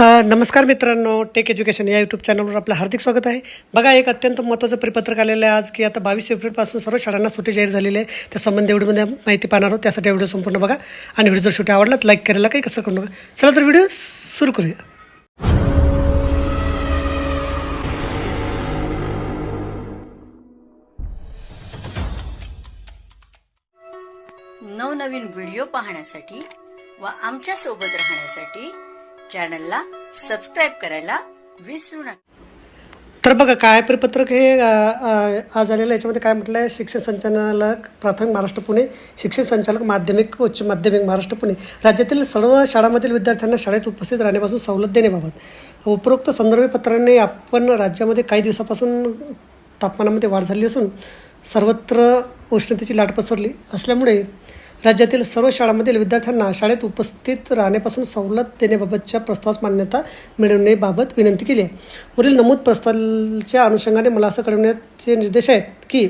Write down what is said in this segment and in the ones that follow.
नमस्कार मित्रांनो take education या यूट्यूब चॅनलवर आपलं हार्दिक स्वागत आहे. बघा एक अत्यंत महत्त्वाचं परिपत्रक आलेलं आहे आज की आता बावीस एप्रिलपासून सर्व शाळांना सुट्टी जाहीर झालेली आहे. त्या संबंधी व्हिडिओमध्ये माहिती पाहणार आहोत. त्यासाठी व्हिडिओ संपूर्ण बघा. आणि व्हिडिओ जर शेवटी आवडला तर लाईक करायला काही कसं करू नका. चला तर व्हिडिओ सुरू करूया. नवनवीन व्हिडिओ पाहण्यासाठी व आमच्यासोबत राहण्यासाठी चॅनलला सबस्क्राईब करायला विसरू नका. तर बघा काय परिपत्रक हे आज आलेलं याच्यामध्ये काय म्हटलं आहे शिक्षण संचालक प्राथमिक महाराष्ट्र पुणे शिक्षण संचालक माध्यमिक उच्च माध्यमिक महाराष्ट्र पुणे. राज्यातील सर्व शाळांमधील विद्यार्थ्यांना शाळेत उपस्थित राहण्यापासून सवलत देण्याबाबत. उपरोक्त संदर्भपत्राने आपण राज्यामध्ये काही दिवसापासून तापमानामध्ये वाढ झाली असून सर्वत्र उष्णतेची लाट पसरली असल्यामुळे राज्यातील सर्व शाळांमधील विद्यार्थ्यांना शाळेत उपस्थित राहण्यापासून सवलत देण्याबाबतच्या प्रस्तावास मान्यता मिळवण्याबाबत विनंती केली आहे. वरील नमूद प्रस्तावाच्या अनुषंगाने मला असं कळवण्याचे निर्देश आहेत. की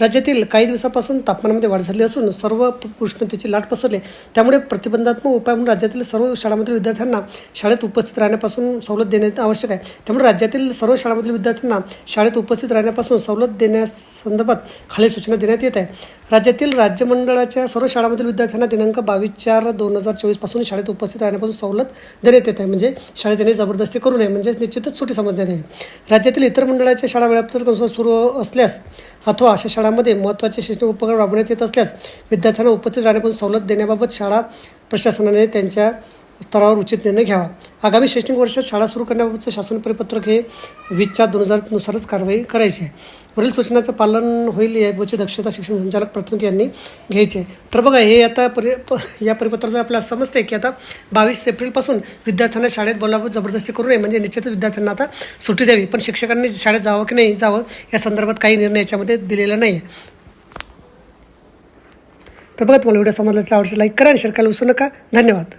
राज्यातील काही दिवसापासून तापमानामध्ये वाढ झाली असून सर्व उष्णतेची लाट पसरली. त्यामुळे प्रतिबंधात्मक उपाय म्हणून राज्यातील सर्व शाळांमधील विद्यार्थ्यांना शाळेत उपस्थित राहण्यापासून सवलत देण्यात आवश्यक आहे. त्यामुळे राज्यातील सर्व शाळांमधील विद्यार्थ्यांना शाळेत उपस्थित राहण्यापासून सवलत देण्यासंदर्भात खालील सूचना देण्यात येत आहे. राज्यातील राज्यमंडळाच्या सर्व शाळांमधील विद्यार्थ्यांना दिनांक बावीस चार दोन हजार चोवीसपासून शाळेत उपस्थित राहण्यापासून सवलत देण्यात येत आहे. म्हणजे शाळेत येणे जबरदस्ती करू नये. म्हणजे निश्चितच सुटी समजण्यात यावी राज्यातील इतर मंडळाच्या शाळा वेळापत्रक सुरू असल्यास अथवा अशा शाळांमध्ये महत्त्वाचे शैक्षणिक उपक्रम राबवण्यात येत असल्यास विद्यार्थ्यांना उपस्थित राहण्यापासून सवलत देण्याबाबत शाळा प्रशासनाने त्यांच्या स्तरावर उचित निर्णय घ्यावा आगामी शैक्षणिक वर्षात शाळा सुरू करण्याबाबतचं शासन परिपत्रक हे वीस चार दोन हजारनुसारच कारवाई करायची. आहे वरील सूचनाचं पालन होईल याची दक्षता शिक्षण संचालक प्राथमिक यांनी घ्यायची. आहे तर बघा हे आता परि या परिपत्रातून आपल्याला समजते की आता बावीस एप्रिलपासून विद्यार्थ्यांना शाळेत बोलावं जबरदस्ती करू नये म्हणजे निश्चितच विद्यार्थ्यांना आता सुट्टी द्यावी. पण शिक्षकांनी शाळेत जावं की नाही जावं या संदर्भात काही निर्णय याच्यामध्ये दिलेला नाही आहे तर बघा तुम्हाला व्हिडिओ समजल्याचं आवडतं लाईक करा आणि शेअर करायला विसरू नका. धन्यवाद.